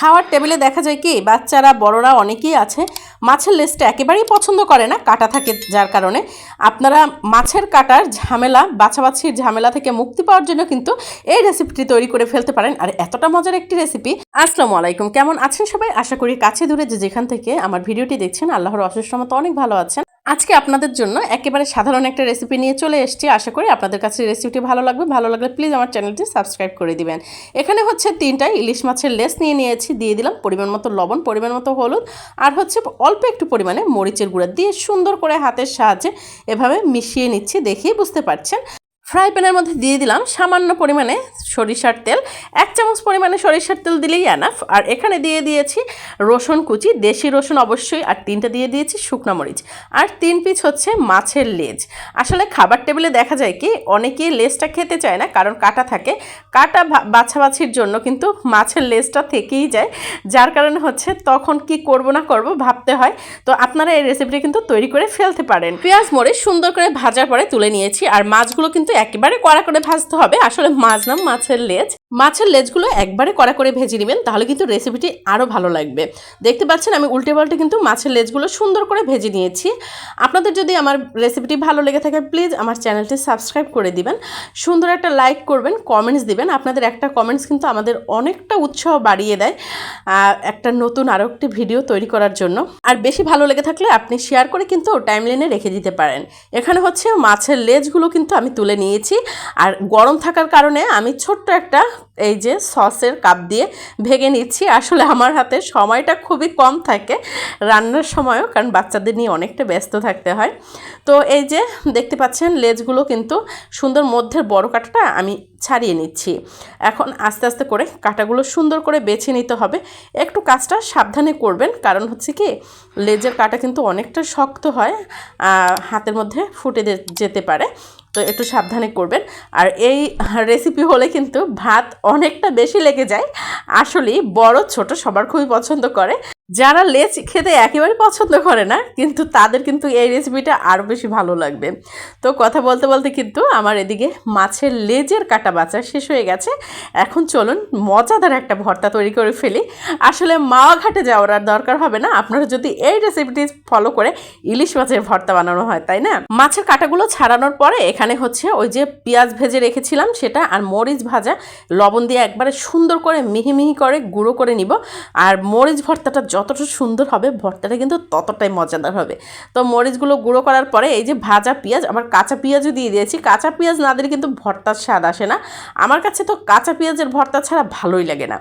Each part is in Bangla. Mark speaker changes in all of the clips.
Speaker 1: খাওয়ার টেবিলে দেখা যায় কি, বাচ্চারা, বড়রা অনেকেই আছে, মাছের লেজটা একেবারেই পছন্দ করে না, কাটা থাকে যার কারণে। আপনারা মাছের কাটার ঝামেলা, বাছাবাছির ঝামেলা থেকে মুক্তি পাওয়ার জন্য কিন্তু এই রেসিপিটি তৈরি করে ফেলতে পারেন। আর এতটা মজার একটি রেসিপি আসসালামু আলাইকুম। কেমন আছেন সবাই? আশা করি কাছে দূরে যে যেখান থেকে আমার ভিডিওটি দেখছেন, আল্লাহর অশেষ অনেক ভালো আছেন। আজকে আপনাদের জন্য একেবারে সাধারণ একটা রেসিপি নিয়ে চলে এসেছি। আশা করি আপনাদের কাছে রেসিপিটি ভালো লাগবে। ভালো লাগলে প্লিজ আমার চ্যানেলটি সাবস্ক্রাইব করে দিবেন। এখানে হচ্ছে তিনটা ইলিশ মাছের লেস নিয়ে নিয়েছি। দিয়ে দিলাম পরিমাণ মতো লবণ, পরিমাণ মতো হলুদ আর হচ্ছে অল্প একটু পরিমাণে মরিচের গুঁড়া দিয়ে সুন্দর করে হাতের সাহায্যে এভাবে মিশিয়ে নিচ্ছি। দেখেই বুঝতে পারছেন। ফ্রাই প্যানের মধ্যে দিয়ে দিলাম সামান্য পরিমাণে সরিষার তেল। এক চামচ পরিমাণে সরিষার তেল দিলেই অ্যানাফ আর এখানে দিয়ে দিয়েছি রসুন কুচি। দেশি রসুন অবশ্যই। আর তিনটা দিয়ে দিয়েছি শুকনো মরিচ। আর তিন পিচ হচ্ছে মাছের লেজ। আসলে খাবার টেবিলে দেখা যায় কি, অনেকেই লেজটা খেতে চায় না, কারণ কাটা থাকে। কাটা বাছাবাছির জন্য কিন্তু মাছের লেজটা থেকেই যায়। যার কারণে হচ্ছে তখন কি করব না করব ভাবতে হয়। তো আপনারা এই রেসিপিটা কিন্তু তৈরি করে ফেলতে পারেন। পেঁয়াজ মরে সুন্দর করে ভাজার পরে তুলে নিয়েছি। আর মাছগুলো কিন্তু একেবারে কড়া করে ভাজতে হবে। আসলে মাছ না মাছের লেজ মাছের লেজগুলো একবারে কড়া করে ভেজে নেবেন, তাহলে কিন্তু রেসিপিটি আরও ভালো লাগবে। দেখতে পাচ্ছেন আমি উল্টে পাল্টে কিন্তু মাছের লেজগুলো সুন্দর করে ভেজে নিয়েছি। আপনাদের যদি আমার রেসিপিটি ভালো লেগে থাকে প্লিজ আমার চ্যানেলটি সাবস্ক্রাইব করে দিবেন। সুন্দর একটা লাইক করবেন কমেন্টস দিবেন। আপনাদের একটা কমেন্টস কিন্তু আমাদের অনেকটা উৎসাহ বাড়িয়ে দেয় একটা নতুন আরও একটি ভিডিও তৈরি করার জন্য। আর বেশি ভালো লেগে থাকলে আপনি শেয়ার করে কিন্তু টাইমলাইনে রেখে দিতে পারেন। এখানে হচ্ছে মাছের লেজগুলো কিন্তু আমি তুলে নিয়েছি। আর গরম থাকার কারণে আমি ছোট্ট একটা এই যে সসের কাপ দিয়ে ভেঙে নিচ্ছি। আসলে আমার হাতে সময়টা খুবই কম থাকে রান্নার সময়ও, কারণ বাচ্চাদের নিয়ে অনেকটা ব্যস্ত থাকতে হয়। তো এই যে দেখতে পাচ্ছেন, লেজগুলো কিন্তু সুন্দর মধ্যের বড় কাটাটা আমি ছাড়িয়ে নিচ্ছি। এখন আস্তে আস্তে করে কাটাগুলো সুন্দর করে বেছে নিতে হবে। একটু কাজটা সাবধানে করবেন, কারণ হচ্ছে কি, লেজের কাটা কিন্তু অনেকটা শক্ত হয় হাতের মধ্যে ফুটে যেতে পারে। তো একটু সাবধানে করবেন। আর এই রেসিপি হলে কিন্তু ভাত অনেকটা বেশি লেগে যায়। আসলেই বড় ছোট সবার খুবই পছন্দ করে। যারা লেজ খেতে একেবারে পছন্দ করে না, কিন্তু তাদের কিন্তু এই রেসিপিটা আরও বেশি ভালো লাগবে। তো কথা বলতে বলতে কিন্তু আমার এদিকে মাছের লেজের কাটা বাচা শেষ হয়ে গেছে। এখন চলুন মজাদার একটা ভর্তা তৈরি করে ফেলি। আসলে মাওয়া ঘাটে যাওয়ার আর দরকার হবে না, আপনারা যদি এই রেসিপিটি ফলো করে ইলিশ মাছের ভর্তা বানানো হয়, তাই না? মাছের কাটাগুলো ছাড়ানোর পরে এখানে হচ্ছে ওই যে পেঁয়াজ ভেজে রেখেছিলাম সেটা আর মরিচ ভাজা, লবণ দিয়ে একবারে সুন্দর করে মিহি মিহি করে গুঁড়ো করে নিব। আর মরিচ ভর্তাটা যতটা সুন্দর হবে, ভর্তাটা কিন্তু ততটাই মজাদার হবে। তো মরিচগুলো গুঁড়ো করার পরে এই যে ভাজা পেঁয়াজ আবার কাঁচা পেঁয়াজও দিয়ে দিয়েছি। কাঁচা পেঁয়াজ না দিলে কিন্তু ভর্তার স্বাদ আসে না। আমার কাছে তো কাঁচা পেঁয়াজের ভর্তা ছাড়া ভালোই লাগে না।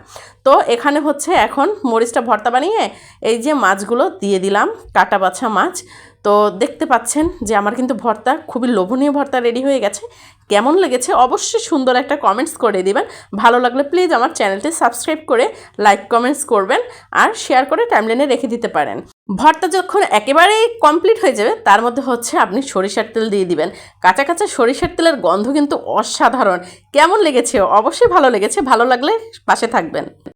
Speaker 1: তো এখানে হচ্ছে এখন মরিচটা ভর্তা বানিয়ে এই যে মাছগুলো দিয়ে দিলাম, কাটা বাছা মাছ। তো দেখতে পাচ্ছেন যে আমার কিন্তু ভর্তা খুবই লোভনীয় ভর্তা রেডি হয়ে গেছে। কেমন লেগেছে অবশ্যই সুন্দর একটা কমেন্টস করে দিবেন। ভালো লাগলে প্লিজ আমার চ্যানেলটি সাবস্ক্রাইব করে লাইক কমেন্টস করবেন আর শেয়ার করে টাইমলাইনে রেখে দিতে পারেন। ভর্তা যখন একেবারেই কমপ্লিট হয়ে যাবে, তার মধ্যে হচ্ছে আপনি সরিষার তেল দিয়ে দিবেন। কাঁচা কাঁচা সরিষার তেলের গন্ধ কিন্তু অসাধারণ। কেমন লেগেছে? অবশ্যই ভালো লেগেছে। ভালো লাগলে পাশে থাকবেন।